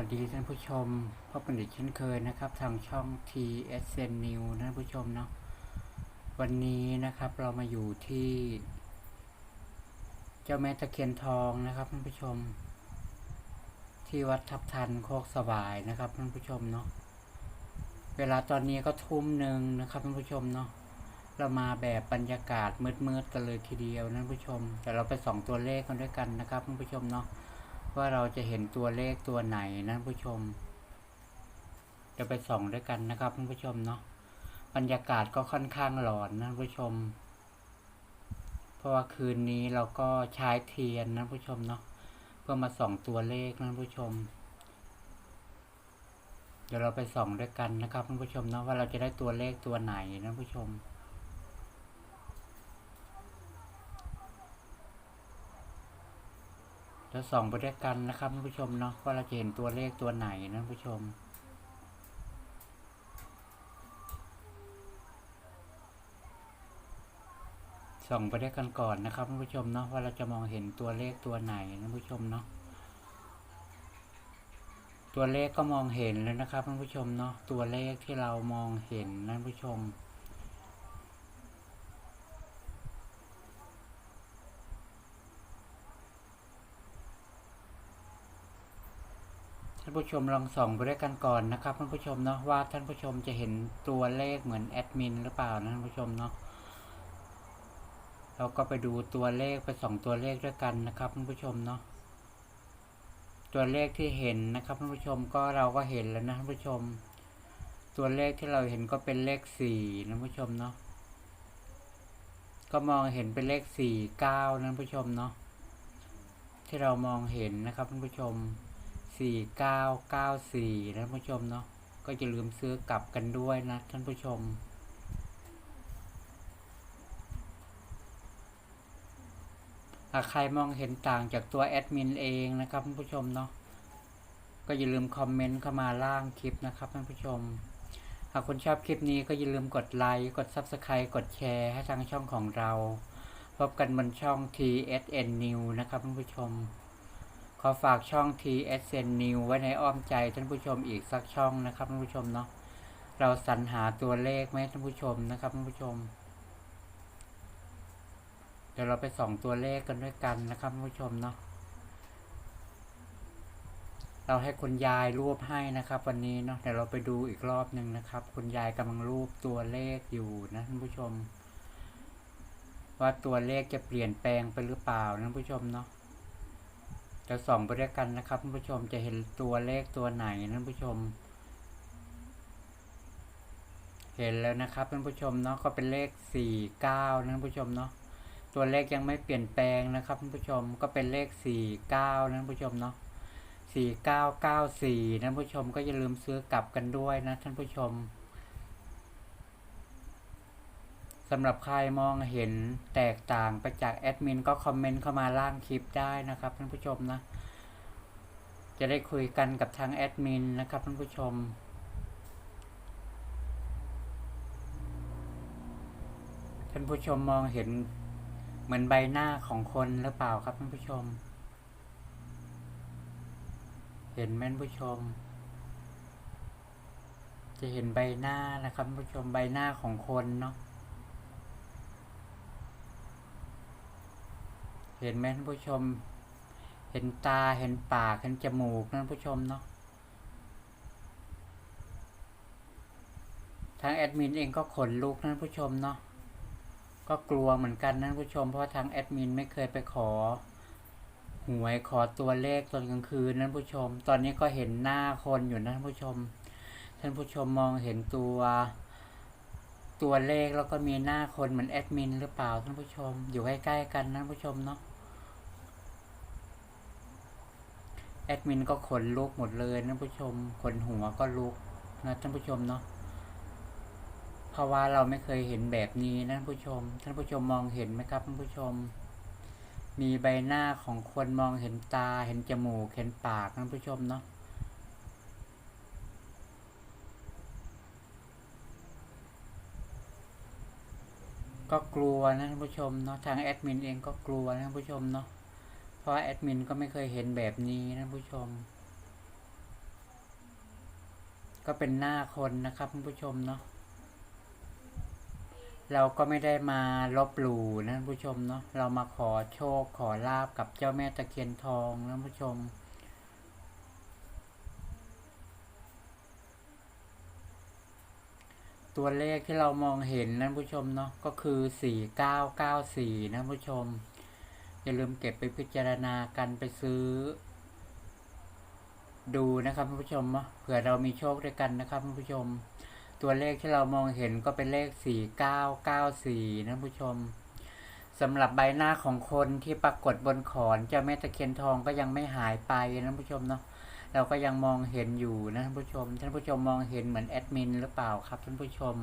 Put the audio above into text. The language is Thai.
วัสดีท่านผู้ชมพบกันอีกเช่นเคยนะครับ ทางช่อง TSN New ท่านผู้ชมเนาะวันนี้นะครับเรามาอยู่ที่ เจ้าแม่ตะเคียนทองนะครับท่านผู้ชม ที่วัดทับทันโคกสวายนะครับท่านผู้ชมเนาะเวลาตอนนี้ก็ทุ่มหนึ่งนะครับท่านผู้ชมเนาะเรามาแบบบรรยากาศมืดๆกันเลยทีเดียวนะท่านผู้ชม แต่เราไปส่องตัวเลขกันด้วยกันนะครับท่านผู้ชมเนาะ ว่าเราจะเห็นตัวเลขตัวไหนนะท่านผู้ชม จะไปส่องด้วยกันนะครับท่านผู้ชมเนาะบรรยากาศก็ค่อนข้างหลอนนะท่านผู้ชม เพราะว่าคืนนี้เราก็ใช้เทียนนะท่านผู้ชมเนาะเพื่อมาส่องตัวเลขนะท่านผู้ชม เดี๋ยวเราไปส่องด้วยกันนะครับท่านผู้ชมเนาะว่าเราจะได้ตัวเลขตัวไหนนะท่านผู้ชม จะส่องไปด้วยกันนะครับท่านผู้ชมเนาะว่าเราจะเห็นตัวเลขตัวไหนนะท่านผู้ชมส่องไปด้วยกันก่อนนะครับท่านผู้ชมเนาะว่าเราจะมองเห็นตัวเลขตัวไหนนะท่านผู้ชมเนาะตัวเลขก็มองเห็นแล้วนะครับท่านผู้ชมเนาะตัวเลขที่เรามองเห็นนะท่านผู้ชมานผู้ชมลองส่องไปด้วยกันก่อนนะครับท่านผู้ชมเนาะว่าท่านผู้ชมจะเห็นตัวเลขเหมือนแอดมินหรือเปล่านะท่านผู้ชมเนาะเราก็ไปดูตัวเลขไปส่องตัวเลขด้วยกันนะครับท่านผู้ชมเนาะตัวเลขที่เห็นนะครับท่านผู้ชมก็เราก็เห็นแล้วนะท่านผู้ชม ตัวเลขที่เราเห็นก็เป็นเลขสี่นะท่านผู้ชมเนาะก็มองเห็นเป็นเลขสี่เก้านะท่านผู้ชมเนาะที่เรามองเห็นนะครับท่านผู้ชม สี่เก้าเก้าสี่นะท่านผู้ชมเนาะก็จะลืมซื้อกลับกันด้วยนะท่านผู้ชม หากใครมองเห็นต่างจากตัวแอดมินเองนะครับท่านผู้ชมเนาะก็อย่าลืมคอมเมนต์เข้ามาล่างคลิปนะครับท่านผู้ชม หากคุณชอบคลิปนี้ก็อย่าลืมกดไลค์ กด Subscribe กดแชร์ให้ทางช่องของเรา พบกันบนช่อง TSN New นะครับท่านผู้ชม ขอฝากช่อง TSN New ไว้ในอ้อมใจท่านผู้ชมอีกสักช่องนะครับท่านผู้ชมเนาะเราสรรหาตัวเลขไหมาให้ท่านผู้ชมนะครับท่านผู้ชม เดี๋ยวเราไปส่องตัวเลขกันด้วยกันนะครับท่านผู้ชมเนาะเราให้คุณยายรูปให้นะครับ วันนี้เนาะเดี๋ยวเราไปดูอีกรอบหนึ่งนะครับ คุณยายกำลังรูปตัวเลขอยู่นะท่านผู้ชม ว่าตัวเลขจะเปลี่ยนแปลงไปหรือเปล่านะท่านผู้ชมเนาะ จะส่องไปด้วยกันนะครับท่านผู้ชมจะเห็นตัวเลขตัวไหนนะท่านผู้ชม เห็นแล้วนะครับท่านผู้ชมเนาะก็เป็นเลขสี่เก้าท่านผู้ชมเนาะตัวเลขยังไม่เปลี่ยนแปลงนะครับท่านผู้ชมก็เป็นเลขสี่เก้าท่านผู้ชมเนาะสี่เก้าเก้าสี่นะท่านผู้ชมก็อย่าลืมซื้อกลับกันด้วยนะท่านผู้ชม สำหรับใครมองเห็นแตกต่างไปจากแอดมินก็คอมเมนต์เข้ามาล่างคลิปได้นะครับท่านผู้ชมนะ จะได้คุยกันกับทางแอดมินนะครับท่านผู้ชมท่านผู้ชมมองเห็นเหมือนใบหน้าของคนหรือเปล่าครับท่านผู้ชม เห็นไหมท่านผู้ชม จะเห็นใบหน้านะครับท่านผู้ชมใบหน้าของคนเนาะ เห็นไหมท่านผู้ชม เห็นตาเห็นปากเห็นจมูกนะท่านผู้ชมเนาะทางแอดมินเองก็ขนลุกนะท่านผู้ชมเนาะก็กลัวเหมือนกันนะท่านผู้ชมเพราะว่าทางแอดมินไม่เคยไปขอหวยขอตัวเลขตอนกลางคืนนะท่านผู้ชม ตอนนี้ก็เห็นหน้าคนอยู่นะท่านผู้ชม ท่านผู้ชมมองเห็นตัวตัวเลขแล้วก็มีหน้าคนเหมือนแอดมินหรือเปล่าท่านผู้ชม อยู่ใกล้ๆกันนะท่านผู้ชมเนาะ แอดมินก็ขนลุกหมดเลยนะท่านผู้ชมขนหัวก็ลุกนะท่านผู้ชมเนาะเพราะว่าเราไม่เคยเห็นแบบนี้นะท่านผู้ชม ท่านผู้ชมมองเห็นไหมครับท่านผู้ชม มีใบหน้าของคนมองเห็นตาเห็นจมูกเห็นปากนะท่านผู้ชมเนาะก็กลัวนะท่านผู้ชมเนาะทางแอดมินเองก็กลัวนะท่านผู้ชมเนาะ ราะแอดมินก็ไม่เคยเห็นแบบนี้นะผู้ชม ก็เป็นหน้าคนนะครับผู้ชมเนาะเราก็ไม่ได้มาลบหลู่นะผู้ชมเนาะเรามาขอโชคขอลาบกับเจ้าแม่ตะเคียนทองนะผู้ชมตัวเลขที่เรามองเห็นนะผู้ชมเนาะก็คือสี่เก้าเก้าสี่นะผู้ชม อย่าลืมเก็บไปพิจารณากันไปซื้อ ดูนะครับท่านผู้ชมเผื่อเรามีโชคด้วยกันนะครับท่านผู้ชม ตัวเลขที่เรามองเห็นก็เป็นเลขสี่เก้าเก้าสี่นะท่านผู้ชมสำหรับใบหน้าของคนที่ปรากฏบนขอนเจ้าแม่ตะเคียนทองก็ยังไม่หายไปนะท่านผู้ชมเนาะเราก็ยังมองเห็นอยู่นะท่านผู้ชม ท่านผู้ชมมองเห็นเหมือนแอดมินหรือเปล่าครับท่านผู้ชม